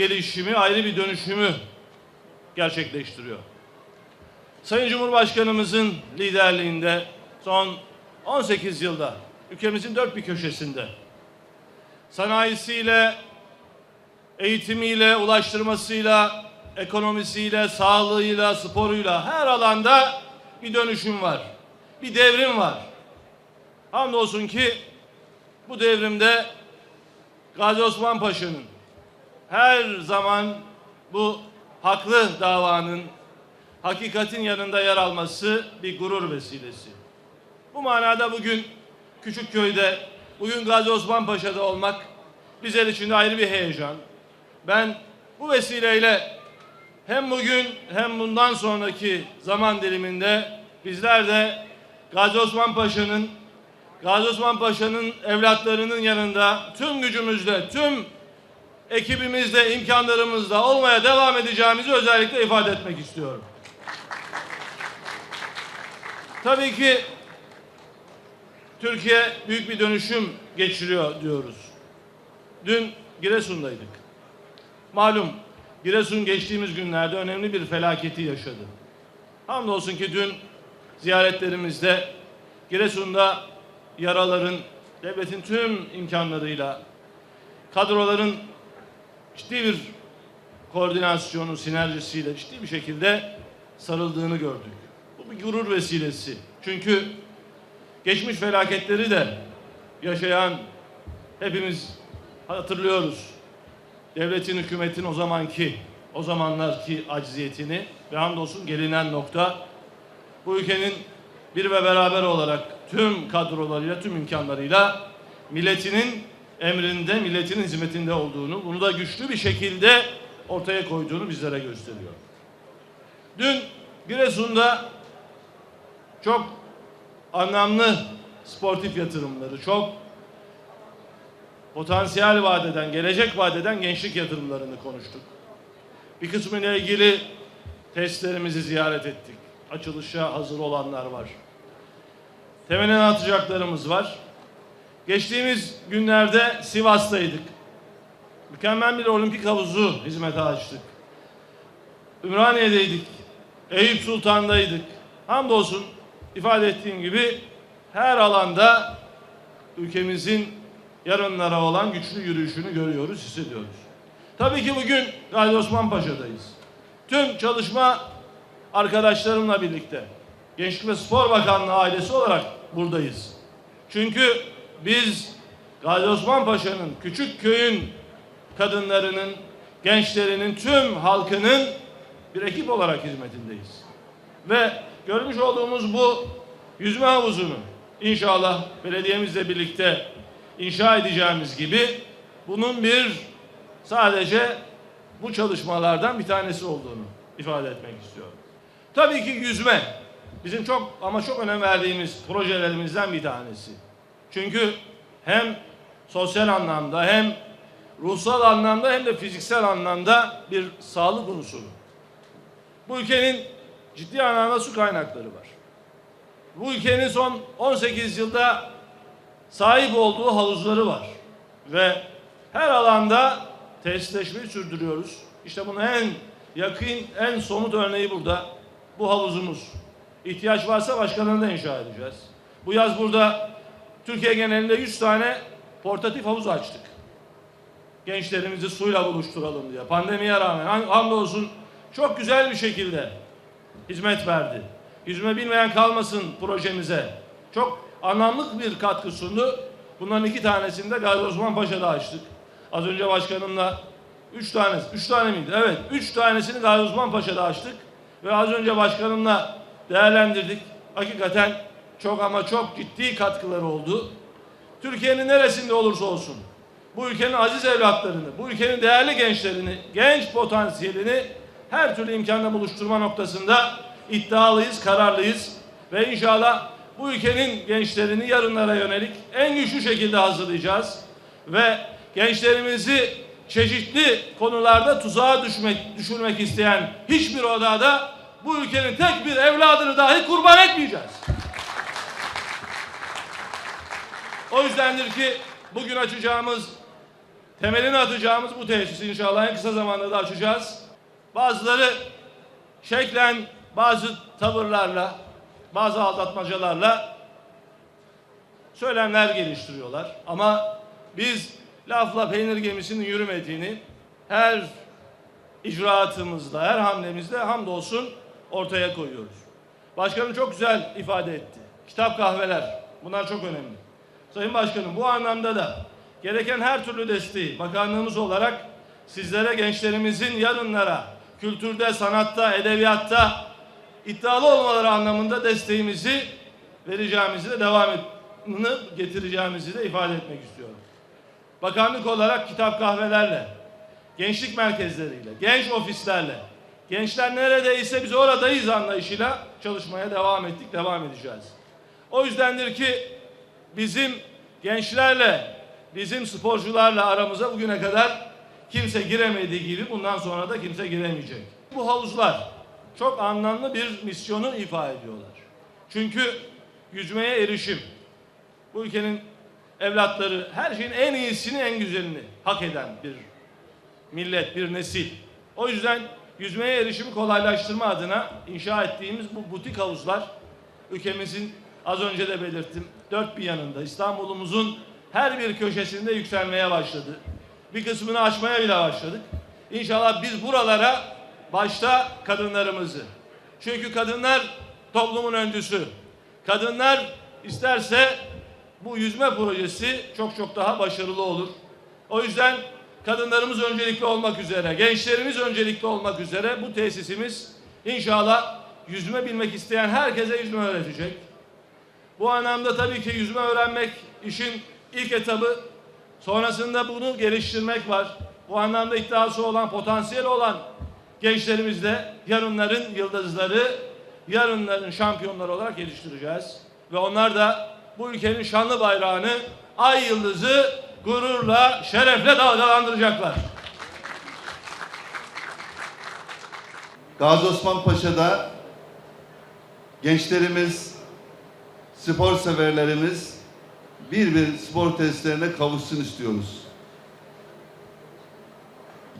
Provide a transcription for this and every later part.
Gelişimi, ayrı bir dönüşümü gerçekleştiriyor. Sayın Cumhurbaşkanımızın liderliğinde son 18 yılda ülkemizin dört bir köşesinde sanayisiyle, eğitimiyle, ulaştırmasıyla, ekonomisiyle, sağlığıyla, sporuyla her alanda bir dönüşüm var. Bir devrim var. Hamdolsun ki bu devrimde Gazi Osman Paşa'nın her zaman bu haklı davanın, hakikatin yanında yer alması bir gurur vesilesi. Bu manada bugün Küçükköy'de, bugün Gazi Osman Paşa'da olmak bizler için de ayrı bir heyecan. Ben bu vesileyle hem bugün hem bundan sonraki zaman diliminde bizler de Gazi Osman Paşa'nın Gazi Osman Paşa'nın evlatlarının yanında tüm gücümüzle, tüm ekibimizle, imkanlarımızla olmaya devam edeceğimizi özellikle ifade etmek istiyorum. Tabii ki Türkiye büyük bir dönüşüm geçiriyor diyoruz. Dün Giresun'daydık. Malum Giresun geçtiğimiz günlerde önemli bir felaketi yaşadı. Hamdolsun ki dün ziyaretlerimizde Giresun'da yaraların devletin tüm imkanlarıyla kadroların ciddi bir koordinasyonu, sinerjisiyle ciddi bir şekilde sarıldığını gördük. Bu bir gurur vesilesi. Çünkü geçmiş felaketleri de yaşayan hepimiz hatırlıyoruz. Devletin, hükümetin o zamanki, o zamanlarki acziyetini ve hamdolsun gelinen nokta bu ülkenin bir ve beraber olarak tüm kadrolarıyla, tüm imkanlarıyla milletinin emrinde, milletin hizmetinde olduğunu, bunu da güçlü bir şekilde ortaya koyduğunu bizlere gösteriyor. Dün Giresun'da çok anlamlı sportif yatırımları, çok potansiyel vadeden, gelecek vadeden gençlik yatırımlarını konuştuk. Bir kısmıyla ilgili testlerimizi ziyaret ettik. Açılışa hazır olanlar var. Temelini atacaklarımız var. Geçtiğimiz günlerde Sivas'taydık. Mükemmel bir olimpik havuzu hizmete açtık. Ümraniye'deydik. Eyüp Sultan'daydık. Hamdolsun ifade ettiğim gibi her alanda ülkemizin yarınlara olan güçlü yürüyüşünü görüyoruz, hissediyoruz. Tabii ki bugün Gazi Osman Paşa'dayız. Tüm çalışma arkadaşlarımla birlikte Gençlik ve Spor Bakanlığı ailesi olarak buradayız. Çünkü biz Gazi Osman Paşa'nın küçük köyün kadınlarının, gençlerinin, tüm halkının bir ekip olarak hizmetindeyiz. Ve görmüş olduğumuz bu yüzme havuzunu inşallah belediyemizle birlikte inşa edeceğimiz gibi bunun bir sadece bu çalışmalardan bir tanesi olduğunu ifade etmek istiyorum. Tabii ki yüzme bizim çok ama çok önem verdiğimiz projelerimizden bir tanesi. Çünkü hem sosyal anlamda hem ruhsal anlamda hem de fiziksel anlamda bir sağlık unsuru. Bu ülkenin ciddi anlamda su kaynakları var. Bu ülkenin son 18 yılda sahip olduğu havuzları var. Ve her alanda tesisleşmeyi sürdürüyoruz. İşte bunun en yakın, en somut örneği burada. Bu havuzumuz. İhtiyaç varsa başkalarını da inşa edeceğiz. Bu yaz burada Türkiye genelinde 100 tane portatif havuz açtık. Gençlerimizi suyla buluşturalım diye. Pandemiye rağmen ham- hamdolsun çok güzel bir şekilde hizmet verdi. Yüzme bilmeyen kalmasın projemize. Çok anlamlı bir katkı sundu. Bunların iki tanesini de Gazi Osman Paşa'da açtık. Az önce başkanımla üç tanesi, üç tane miydi? Evet, üç tanesini Gazi Osman Paşa'da açtık. Ve az önce başkanımla değerlendirdik. Hakikaten çok ama çok ciddi katkıları oldu. Türkiye'nin neresinde olursa olsun bu ülkenin aziz evlatlarını, bu ülkenin değerli gençlerini, genç potansiyelini her türlü imkanla buluşturma noktasında iddialıyız, kararlıyız ve inşallah bu ülkenin gençlerini yarınlara yönelik en güçlü şekilde hazırlayacağız ve gençlerimizi çeşitli konularda tuzağa düşmek, düşürmek isteyen hiçbir odada bu ülkenin tek bir evladını dahi kurban etmeyeceğiz. O yüzdendir ki bugün açacağımız Temelini atacağımız bu tesisi inşallah en kısa zamanda da açacağız. Bazıları şeklen bazı tavırlarla, bazı aldatmacalarla söylemler geliştiriyorlar. Ama biz lafla peynir gemisinin yürümediğini her icraatımızda, her hamlemizde hamdolsun ortaya koyuyoruz. Başkanım çok güzel ifade etti. Kitap kahveler. Bunlar çok önemli. Sayın Başkanım bu anlamda da gereken her türlü desteği bakanlığımız olarak sizlere gençlerimizin yarınlara kültürde, sanatta, edebiyatta iddialı olmaları anlamında desteğimizi vereceğimizi de devam etmini getireceğimizi de ifade etmek istiyorum. Bakanlık olarak kitap kahvelerle, gençlik merkezleriyle, genç ofislerle, gençler neredeyse biz oradayız anlayışıyla çalışmaya devam ettik, devam edeceğiz. O yüzdendir ki bizim gençlerle, bizim sporcularla aramıza bugüne kadar kimse giremediği gibi bundan sonra da kimse giremeyecek. Bu havuzlar çok anlamlı bir misyonu ifade ediyorlar. Çünkü yüzmeye erişim, bu ülkenin evlatları her şeyin en iyisini, en güzelini hak eden bir millet, bir nesil. O yüzden yüzmeye erişimi kolaylaştırma adına inşa ettiğimiz bu butik havuzlar ülkemizin az önce de belirttim dört bir yanında İstanbul'umuzun her bir köşesinde yükselmeye başladı. Bir kısmını açmaya bile başladık. İnşallah biz buralara başta kadınlarımızı. Çünkü kadınlar toplumun öncüsü. Kadınlar isterse bu yüzme projesi çok çok daha başarılı olur. O yüzden kadınlarımız öncelikli olmak üzere, gençlerimiz öncelikli olmak üzere bu tesisimiz inşallah yüzme bilmek isteyen herkese yüzme öğretecek. Bu anlamda tabii ki yüzme öğrenmek işin ilk etabı. Sonrasında bunu geliştirmek var. Bu anlamda iddiası olan, potansiyeli olan gençlerimiz de yarınların yıldızları, yarınların şampiyonları olarak geliştireceğiz. Ve onlar da bu ülkenin şanlı bayrağını ay yıldızı gururla, şerefle dalgalandıracaklar. Gazi Osman Paşa'da gençlerimiz, spor severlerimiz bir bir spor tesislerine kavuşsun istiyoruz.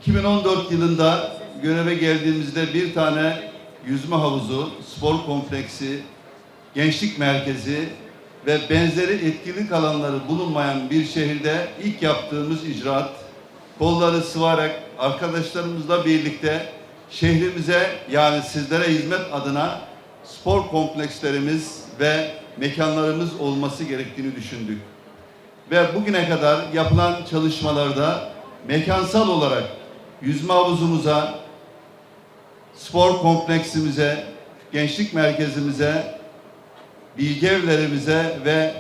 2014 yılında göreve geldiğimizde bir tane yüzme havuzu, spor kompleksi, gençlik merkezi ve benzeri etkinlik alanları bulunmayan bir şehirde ilk yaptığımız icraat, kolları sıvarak arkadaşlarımızla birlikte şehrimize yani sizlere hizmet adına spor komplekslerimiz ve mekanlarımız olması gerektiğini düşündük. Ve bugüne kadar yapılan çalışmalarda mekansal olarak yüzme havuzumuza, spor kompleksimize, gençlik merkezimize, bilgi evlerimize ve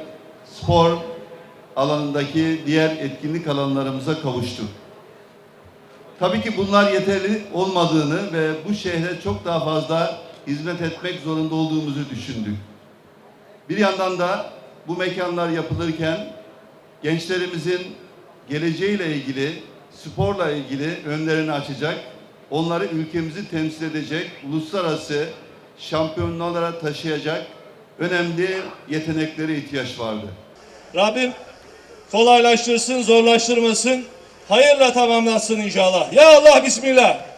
spor alanındaki diğer etkinlik alanlarımıza kavuştuk. Tabii ki bunlar yeterli olmadığını ve bu şehre çok daha fazla hizmet etmek zorunda olduğumuzu düşündük. Bir yandan da bu mekanlar yapılırken gençlerimizin geleceğiyle ilgili, sporla ilgili önlerini açacak, onları ülkemizi temsil edecek, uluslararası şampiyonlara taşıyacak önemli yeteneklere ihtiyaç vardı. Rabbim kolaylaştırsın, zorlaştırmasın, hayırla tamamlansın inşallah. Ya Allah Bismillah.